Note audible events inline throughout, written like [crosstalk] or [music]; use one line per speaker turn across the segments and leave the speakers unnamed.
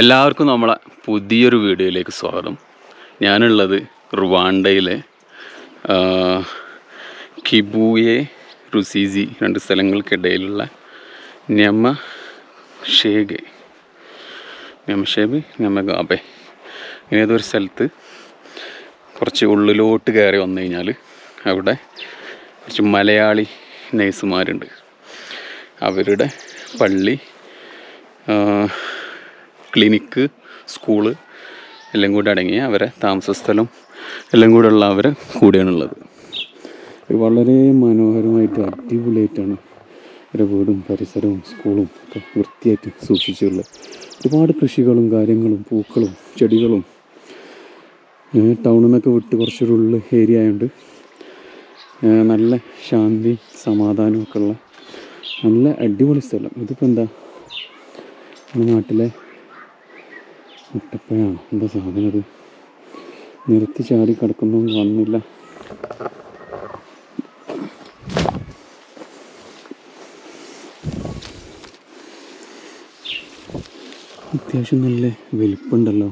എല്ലാവർക്കും നമ്മളെ പുതിയൊരു വീഡിയോയിലേക്ക് സ്വാഗതം. ഞാനുള്ളത് റുവാണ്ടയിലെ കിബൂയെ റുസീസി രണ്ട് സ്ഥലങ്ങൾക്കിടയിലുള്ള ഞമ ഷേഗെ ഞമഷേബ് ഞമഗാബെ ഇങ്ങനേതൊരു സ്ഥലത്ത് കുറച്ച് ഉള്ളിലോട്ട് കയറി വന്നു കഴിഞ്ഞാൽ അവിടെ കുറച്ച് മലയാളി നേഴ്സുമാരുണ്ട്. അവരുടെ പള്ളി ക്ലിനിക്ക് സ്കൂൾ എല്ലാം കൂടി അടങ്ങിയ അവരെ താമസ സ്ഥലം എല്ലാം കൂടെ ഉള്ള അവരെ കൂടെയാണുള്ളത്. വളരെ മനോഹരമായിട്ട് അടിപൊളിയായിട്ടാണ് അവരുടെ വീടും പരിസരവും സ്കൂളും ഒക്കെ വൃത്തിയായിട്ട് സൂക്ഷിച്ചുള്ളത് ഒരുപാട് കൃഷികളും കാര്യങ്ങളും പൂക്കളും ചെടികളും ടൗണിൽ നിന്നൊക്കെ വിട്ട് കുറച്ചൊരു ഉള്ളിൽ ഏരിയ ആയതുകൊണ്ട് നല്ല ശാന്തി സമാധാനമൊക്കെ ഉള്ള നല്ല അടിപൊളി സ്ഥലം. ഇതിപ്പോൾ എന്താ? നമ്മുടെ നാട്ടിലെ മുട്ടപ്പഴമാണ് എന്താ സാധനം ഇത് നിരത്തി ചാടി കിടക്കുന്നൊന്നും കാണുന്നില്ല. അത്യാവശ്യം നല്ല വലിപ്പുണ്ടല്ലോ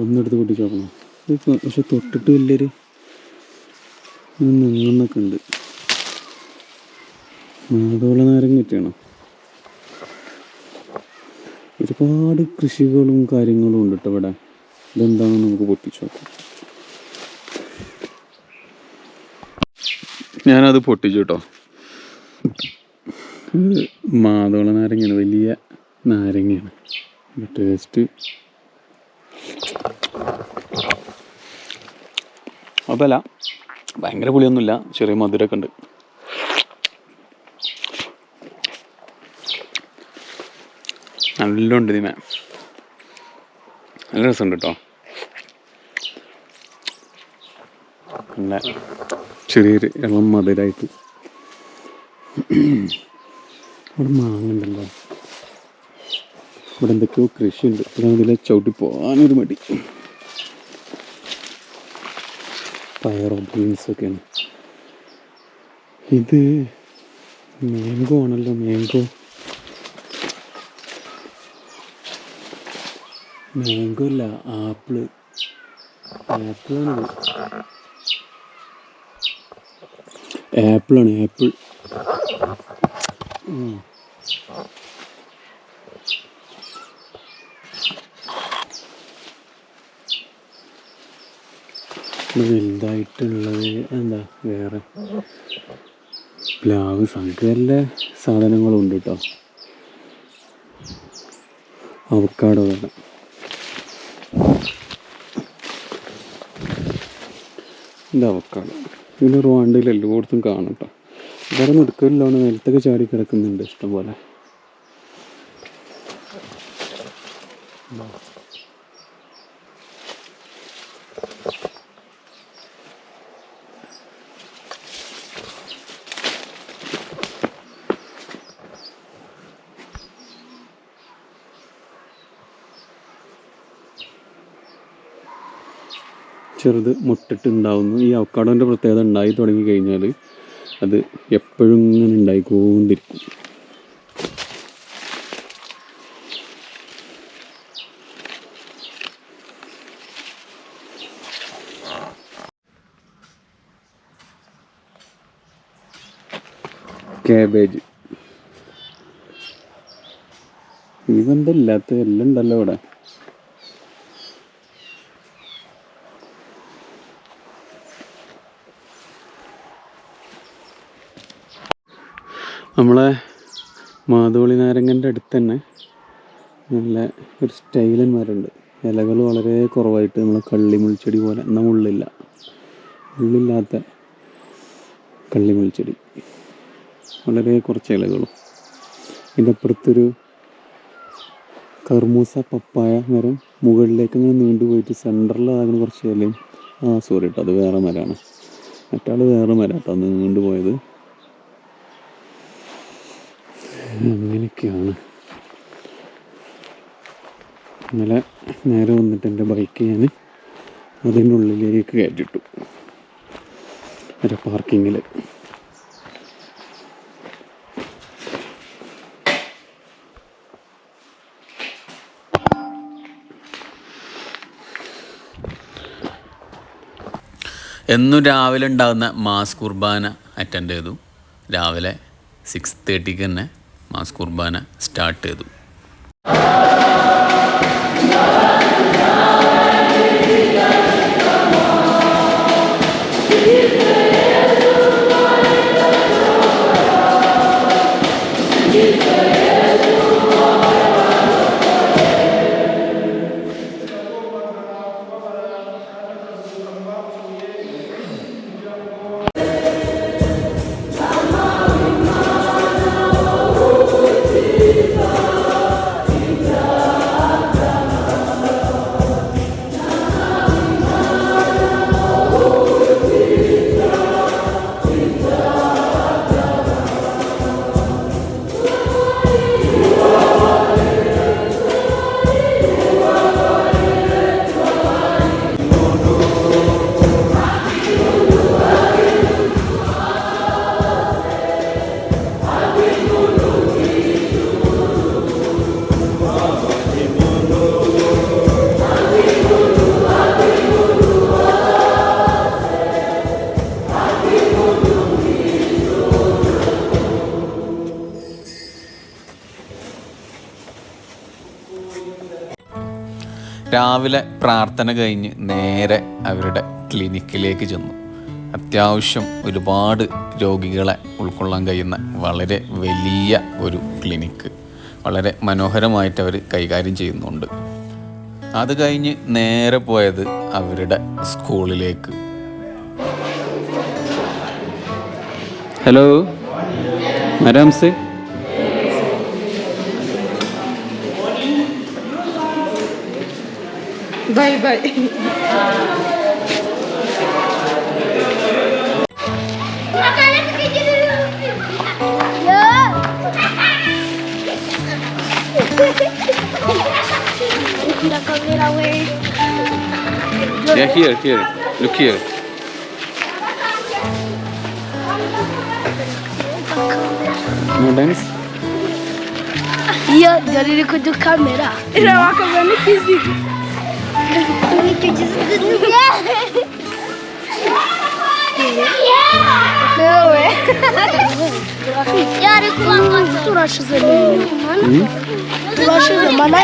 ഒന്നെടുത്ത് പൊട്ടിച്ച് ഇത് പക്ഷെ തൊട്ടിട്ട് വലിയൊരു നിങ്ങന്നൊക്കെ ഉണ്ട്. മാതോള നാരങ്ങറ്റാണോ ഒരുപാട് കൃഷികളും കാര്യങ്ങളും ഉണ്ട് കേട്ടോ ഇവിടെ. ഇതെന്താണെന്ന് നമുക്ക് പൊട്ടിച്ചു നോക്കാം. ഞാനത് പൊട്ടിച്ചു കേട്ടോ മാതോള നാരങ്ങയാണ് വലിയ നാരങ്ങയാണ്. ടേസ്റ്റ് അതല്ല ഭയങ്കര പുളിയൊന്നുമില്ല ചെറിയ മധുരമൊക്കെ ഉണ്ട്. നല്ല ഉണ്ട് ഇതിമേ. നല്ല രസമുണ്ട് കേട്ടോ നല്ല ചെറിയൊരു ഇളം മധുരമായിട്ട് ഇവിടെ മാങ്ങുണ്ടല്ലോ ഇവിടെ എന്തൊക്കെയോ കൃഷിയുണ്ട്. ഇവിടെ അതിലെ ചവിട്ടി പോകാനൊരു മടി. പയറോ ബീൻസൊക്കെയാണ് ഇത് മാംഗോ ആണല്ലോ മാംഗോ മാംഗോ അല്ല ആപ്പിൾ. ആപ്പിളാണ് ആപ്പിളാണ് ആപ്പിൾ. വലുതായിട്ടുള്ളത് എന്താ വേറെ? പ്ലാവ് സകല സാധനങ്ങളും ഉണ്ട് കേട്ടോ. അവക്കാടോ വേണം. ഇത് അവക്കാടോ ഒരു റുവാണ്ടയിൽ എല്ലായിടത്തും കാണും കേട്ടോ വേറെ നടുക്കലിലാണ് നിലത്തൊക്കെ ചാടി കിടക്കുന്നുണ്ട് ഇഷ്ടം ചെറുത് മുട്ടിട്ടുണ്ടാവുന്നു. ഈ അവക്കാടോന്റെ പ്രത്യേകത ഉണ്ടായി തുടങ്ങി കഴിഞ്ഞാൽ അത് എപ്പോഴും ഇങ്ങനെ ഉണ്ടായിക്കൊണ്ടിരിക്കും. കാബേജ് ഇതെന്തല്ലാത്ത എല്ലാം ഉണ്ടല്ലോ ഇവിടെ. നമ്മളെ മാതോളി നാരങ്ങന്റെ അടുത്ത് തന്നെ നല്ല ഒരു സ്റ്റൈലൻ ഇലകൾ വളരെ കുറവായിട്ട് നമ്മൾ കള്ളിമുൾച്ചെടി പോലെ. എന്നാൽ മുള്ളില്ല. മുള്ളില്ലാത്ത കള്ളിമുൾച്ചെടി വളരെ കുറച്ച് ഇലകളും. ഇതിന്റെ അപ്പുറത്തൊരു കർമൂസ പപ്പായ മരം മുകളിലേക്ക് ഇങ്ങനെ നീണ്ടു പോയിട്ട് സെന്ററിലാകുന്ന കുറച്ച് ഇലയും ആ സോറി കേട്ടോ അത് വേറെ മരമാണ്. മറ്റാൾ വേറെ മരം കേട്ടോ നീണ്ടു പോയത് അങ്ങനെയൊക്കെയാണ് ഇന്നലെ നേരെ വന്നിട്ട് എന്റെ ബൈക്ക് ഞാൻ അതിനുള്ളിലേക്ക് കയറ്റിട്ടു. ഒരു പാർക്കിങ്ങിൽ
എന്നും രാവിലെ ഉണ്ടാകുന്ന മാസ് കുർബാന അറ്റൻഡ് ചെയ്തു. രാവിലെ സിക്സ് തേർട്ടിക്ക് തന്നെ മാസ് കുർബാന സ്റ്റാർട്ട് ചെയ്തു. രാവിലെ പ്രാർത്ഥന കഴിഞ്ഞ് നേരെ അവരുടെ ക്ലിനിക്കിലേക്ക് ചെന്നു. അത്യാവശ്യം ഒരുപാട് രോഗികളെ ഉൾക്കൊള്ളാൻ കഴിയുന്ന വളരെ വലിയ ഒരു ക്ലിനിക്ക് വളരെ മനോഹരമായിട്ട് അവർ കൈകാര്യം ചെയ്യുന്നുണ്ട്. അത് കഴിഞ്ഞ് നേരെ പോയത് അവരുടെ സ്കൂളിലേക്ക്.
Hello
Bye bye.
Yeah, here, here. Look here. No dance?
Yeah, jariliko jo kamera. Ina wakamani kizi. Turashizemenyo mana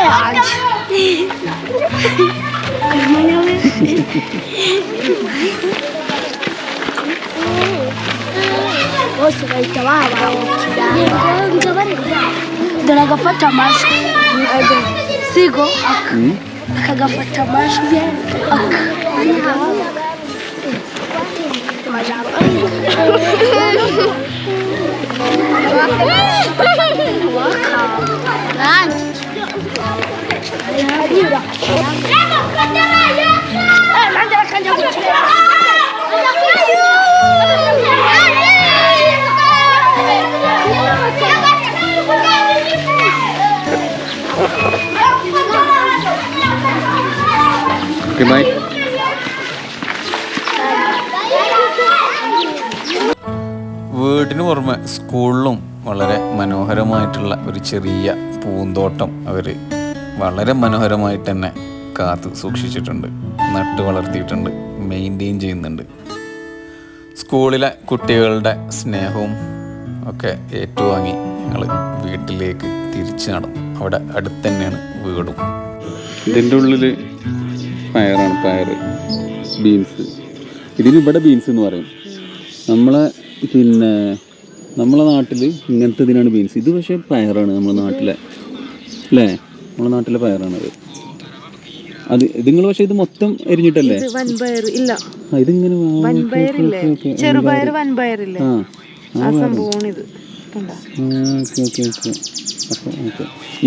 turashize akagafata amajwi ah. Thank you.
Okay, bye.
വീടിന് പുറമെ സ്കൂളിലും വളരെ മനോഹരമായിട്ടുള്ള ഒരു ചെറിയ പൂന്തോട്ടം അവർ വളരെ മനോഹരമായിട്ട് തന്നെ കാത്ത് സൂക്ഷിച്ചിട്ടുണ്ട് നട്ട് വളർത്തിയിട്ടുണ്ട് മെയിന്റെയിൻ ചെയ്യുന്നുണ്ട്. സ്കൂളിലെ കുട്ടികളുടെ സ്നേഹവും ഒക്കെ ഏറ്റുവാങ്ങി ഞങ്ങൾ വീട്ടിലേക്ക് തിരിച്ചു നടന്നു. അവിടെ അടുത്ത് തന്നെയാണ് വീടും.
ഇതിന്റെ ഉള്ളിൽ പയറാണ് പയർ ബീൻസ്. ഇതിന് ഇവിടെ ബീൻസ് എന്ന് പറയും. നമ്മളെ പിന്നെ നമ്മളെ നാട്ടിൽ ഇങ്ങനത്തെ ഇതിനാണ് ബീൻസ്. ഇത് പക്ഷേ പയറാണ് നമ്മുടെ നാട്ടിലെ. അല്ലേ? നമ്മുടെ നാട്ടിലെ പയറാണത് അത്. നിങ്ങൾ പക്ഷെ ഇത് മൊത്തം എരിഞ്ഞിട്ടല്ലേ?
ഇല്ല.
ഇതിങ്ങനെ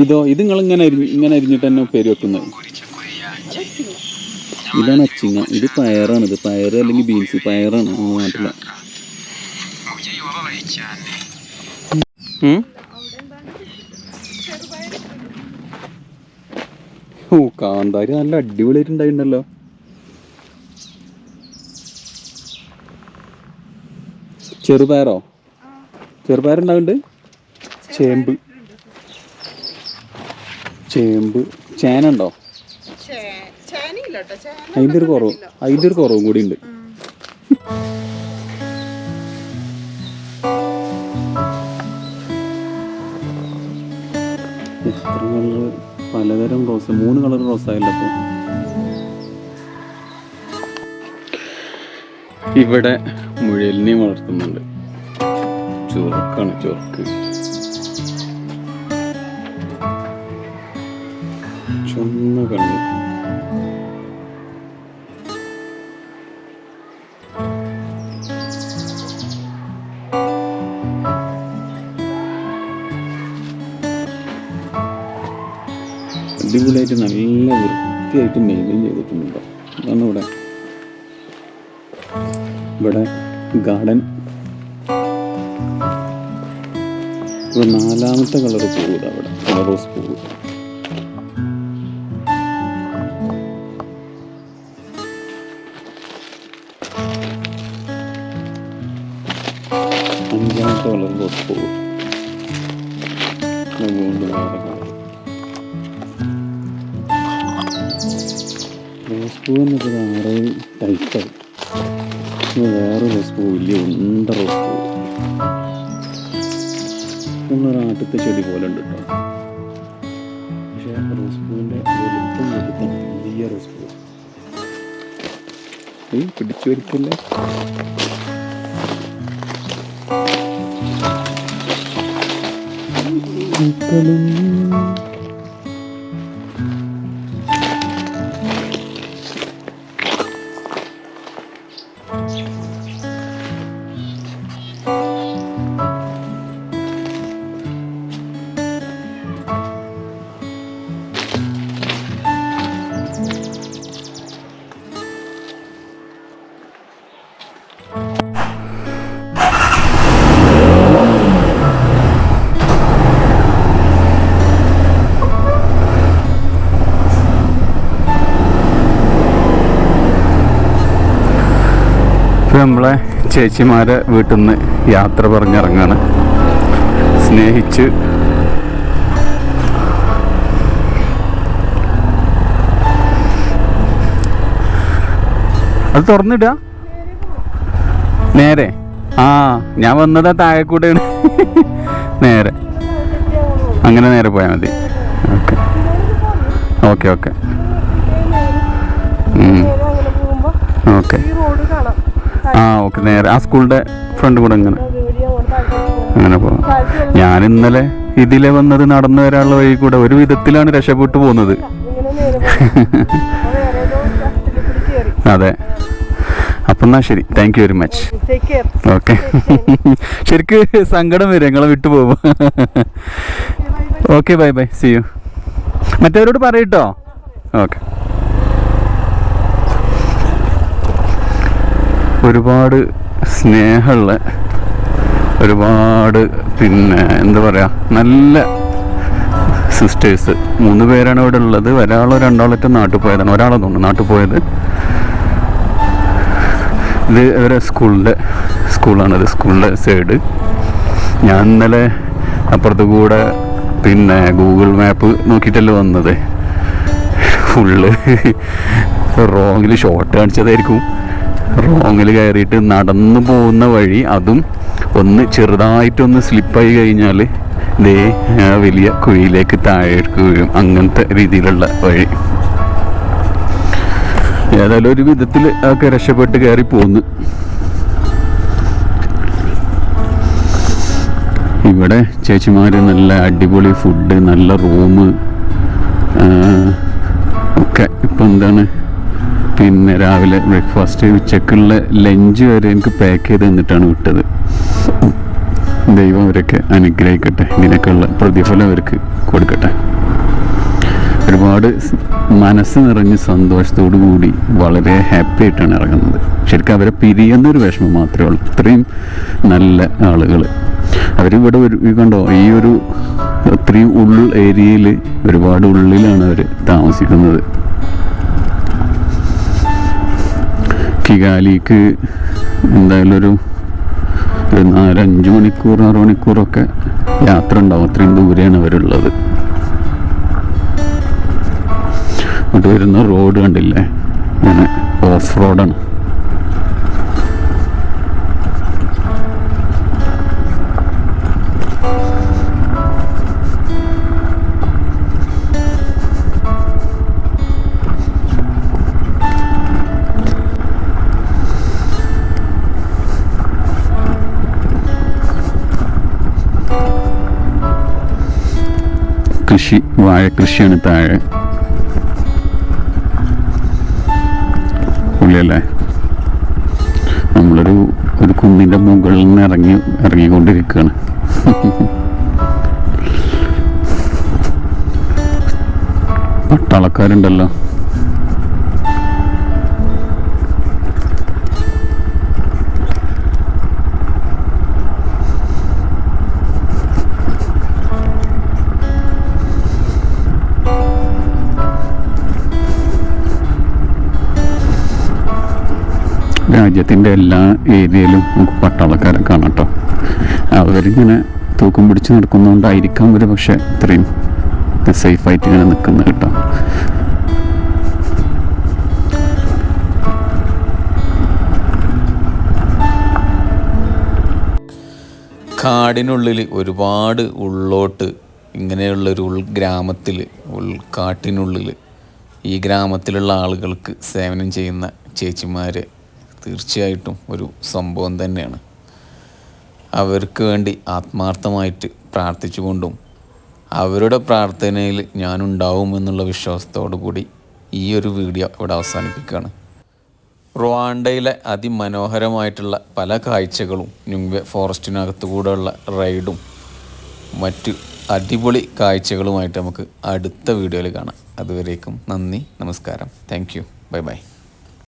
ഇതോ.
ഇത് നിങ്ങൾ ഇങ്ങനെ ഇങ്ങനെ അരിഞ്ഞിട്ട് തന്നെ പേര് വെക്കുന്നത്? ഇതാണ് അച്ചിങ്ങ. ഇത് പയറാണ്. ഇത് പയർ അല്ലെങ്കിൽ ബീൻസ് പയറാണ്. നമ്മുടെ നാട്ടിലെ? ഓ കാന്താരി നല്ല അടിപൊളിയായിട്ടുണ്ടായിട്ടുണ്ടല്ലോ ചെറുപയറോ? ചെറുപയറുണ്ടാവുന്നുണ്ട് ചേമ്പ്. ചേമ്പ്. ചേന ഉണ്ടോ അതിന്റെ ഒരു കുറവും കൂടി ഉണ്ട്. പലതരം റോസ് മൂന്ന് കളർ റോസായല്ലോ അപ്പോൾ ഇവിടെ മുഴലിനെയും വളർത്തുന്നുണ്ട്. ചുറുക്കാണ് ചുറുക്ക് ചുമ കണ്ണു അടിപൊളിയായിട്ട് നല്ല വൃത്തിയായിട്ട് മെയിന്റെയിൻ ചെയ്തിട്ടുണ്ട്. അതാണ് ഇവിടെ. ഇവിടെ ഗാർഡൻ ഇവിടെ നാലാമത്തെ കളർ പൂവ് അവിടെ കളർ റോസ് അഞ്ചാമത്തെ കളർ റോസ് പൂവ്. വേറെ കളർ റോസ് ടൈറ്റായി വേറെ റോസ് വലിയ ഉണ്ട റോസ് പൂവ് നമ്മളൊരു ആട്ടത്തെ ചെടി പോലെ ഉണ്ട് കേട്ടോ പക്ഷേ റോസ് പൂവിന്റെ വലുപ്പം വലുപ്പം വലിയ റോസ് പൂവ് ഏയ് പിടിച്ചു വരിക്കില്ല ഇപ്പോൾ നമ്മളെ ചേച്ചിമാരെ വീട്ടിൽ നിന്ന് യാത്ര പറഞ്ഞിറങ്ങാണ്. സ്നേഹിച്ച്. അത് തുറന്നിടുക നേരെ. ആ ഞാൻ വന്നത് താഴെ കൂടെയാണ് നേരെ. അങ്ങനെ നേരെ പോയാൽ മതി. ഓക്കെ. Okay okay. ഓക്കെ. ആ ഓക്കെ. നേരെ ആ സ്കൂളിന്റെ ഫ്രണ്ട് കൂടെ അങ്ങനെ അങ്ങനെ പോവാം. ഞാൻ ഇന്നലെ ഇതിലെ വന്നത് നടന്നു വരാനുള്ള വഴി കൂടെ ഒരു വിധത്തിലാണ് രക്ഷപ്പെട്ടു പോകുന്നത്. [laughs] അതെ. അപ്പം എന്നാ ശരി. Thank you very much okay ശരിക്ക് സങ്കടം വരും. ഞങ്ങളെ വിട്ടു okay bye bye see you മറ്റവരോട് പറയട്ടോ ഓക്കെ ഒരുപാട് സ്നേഹമുള്ള ഒരുപാട് പിന്നെ എന്താ പറയുക നല്ല സിസ്റ്റേഴ്സ് മൂന്ന് പേരാണ് ഇവിടെ ഉള്ളത്. ഒരാളോ രണ്ടാളൊക്കെ നാട്ടിൽ പോയതാണ്. ഒരാളെ തോന്നുന്നു നാട്ടിൽ പോയത്. ഇത് ഇവരെ സ്കൂളിന്റെ സ്കൂളാണിത് സ്കൂളിന്റെ സൈഡ് ഞാൻ ഇന്നലെ അപ്പുറത്ത് കൂടെ പിന്നെ ഗൂഗിൾ മാപ്പ് നോക്കിയിട്ടല്ലേ വന്നത്. Full റോങ്ങിൽ short കാണിച്ചതായിരിക്കും. റോങ്ങിൽ കയറിയിട്ട് നടന്നു പോകുന്ന വഴി അതും ഒന്ന് ചെറുതായിട്ടൊന്ന് സ്ലിപ്പായി കഴിഞ്ഞാൽ ദേ വലിയ കുഴിയിലേക്ക് താഴേക്ക് വീഴും. അങ്ങനത്തെ രീതിയിലുള്ള വഴി. ഏതായാലും ഒരു വിധത്തിൽ ഒക്കെ രക്ഷപ്പെട്ട് കയറി പോന്നു. ഇവിടെ ചേച്ചിമാർ നല്ല അടിപൊളി ഫുഡ് നല്ല റൂം ഒക്കെ. ഇപ്പം എന്താണ്? പിന്നെ രാവിലെ ബ്രേക്ക്ഫാസ്റ്റ് ഉച്ചക്കുള്ള ലഞ്ച് വരെ എനിക്ക് പാക്ക് ചെയ്ത് തന്നിട്ടാണ് വിട്ടത്. ദൈവം അവരൊക്കെ അനുഗ്രഹിക്കട്ടെ. ഇതിനൊക്കെയുള്ള പ്രതിഫലം അവർക്ക് കൊടുക്കട്ടെ. ഒരുപാട് മനസ്സ് നിറഞ്ഞ് സന്തോഷത്തോടു കൂടി വളരെ ഹാപ്പി ആയിട്ടാണ് ഇറങ്ങുന്നത്. ശരിക്കും അവരെ പിരിയുന്നൊരു വിഷമം മാത്രമേ ഉള്ളൂ. ഇത്രയും നല്ല ആളുകൾ അവരിവിടെ ഒരു കണ്ടോ ഈ ഒരു അത്രയും ഉൾ ഏരിയയിൽ ഒരുപാട് ഉള്ളിലാണ് അവർ താമസിക്കുന്നത്. കിഗാലിക്ക് എന്തായാലും ഒരു ഒരു നാലഞ്ച് മണിക്കൂർ ആറ് മണിക്കൂറൊക്കെ യാത്ര ഉണ്ടാവും. അത്രയും ദൂരെയാണ് അവരുള്ളത്. അങ്ങോട്ട് വരുന്ന റോഡ് കണ്ടില്ലേ? ഞാൻ ഓഫ് റോഡാണ് കൃഷി വാഴ കൃഷിയാണ് താഴെ. പുള്ളിയല്ലേ? നമ്മളൊരു ഒരു കുന്നിന്റെ മുകളിൽ നിന്ന് ഇറങ്ങി ഇറങ്ങിക്കൊണ്ടിരിക്കുകയാണ്. പട്ടാളക്കാരുണ്ടല്ലോ. രാജ്യത്തിന്റെ എല്ലാ ഏരിയയിലും നമുക്ക് പട്ടാളക്കാരെ കാണാം കേട്ടോ അവരിങ്ങനെ തൂക്കം പിടിച്ച് നടക്കുന്നതുകൊണ്ടായിരിക്കാം ഒരു പക്ഷേ ഇത്രയും സേഫായിട്ട് ഇങ്ങനെ നിൽക്കുന്നത് കേട്ടോ കാടിനുള്ളിൽ ഒരുപാട് ഉള്ളോട്ട് ഇങ്ങനെയുള്ളൊരു ഉൾഗ്രാമത്തിൽ ഉൾക്കാട്ടിനുള്ളിൽ ഈ ഗ്രാമത്തിലുള്ള ആളുകൾക്ക് സേവനം ചെയ്യുന്ന ചേച്ചിമാർ തീർച്ചയായിട്ടും ഒരു സംഭവം തന്നെയാണ്. അവർക്ക് വേണ്ടി ആത്മാർത്ഥമായിട്ട് പ്രാർത്ഥിച്ചുകൊണ്ടും അവരുടെ പ്രാർത്ഥനയിൽ ഞാനുണ്ടാവും എന്നുള്ള വിശ്വാസത്തോടു കൂടി ഈ ഒരു വീഡിയോ ഇവിടെ അവസാനിപ്പിക്കുകയാണ്. റുവാണ്ടയിലെ അതിമനോഹരമായിട്ടുള്ള പല കാഴ്ചകളും നുങ്വെ ഫോറസ്റ്റിനകത്തു കൂടെയുള്ള റൈഡും മറ്റു അടിപൊളി കാഴ്ചകളുമായിട്ട് നമുക്ക് അടുത്ത വീഡിയോയിൽ കാണാം. അതുവരേക്കും നന്ദി നമസ്കാരം. Thank you. Bye bye.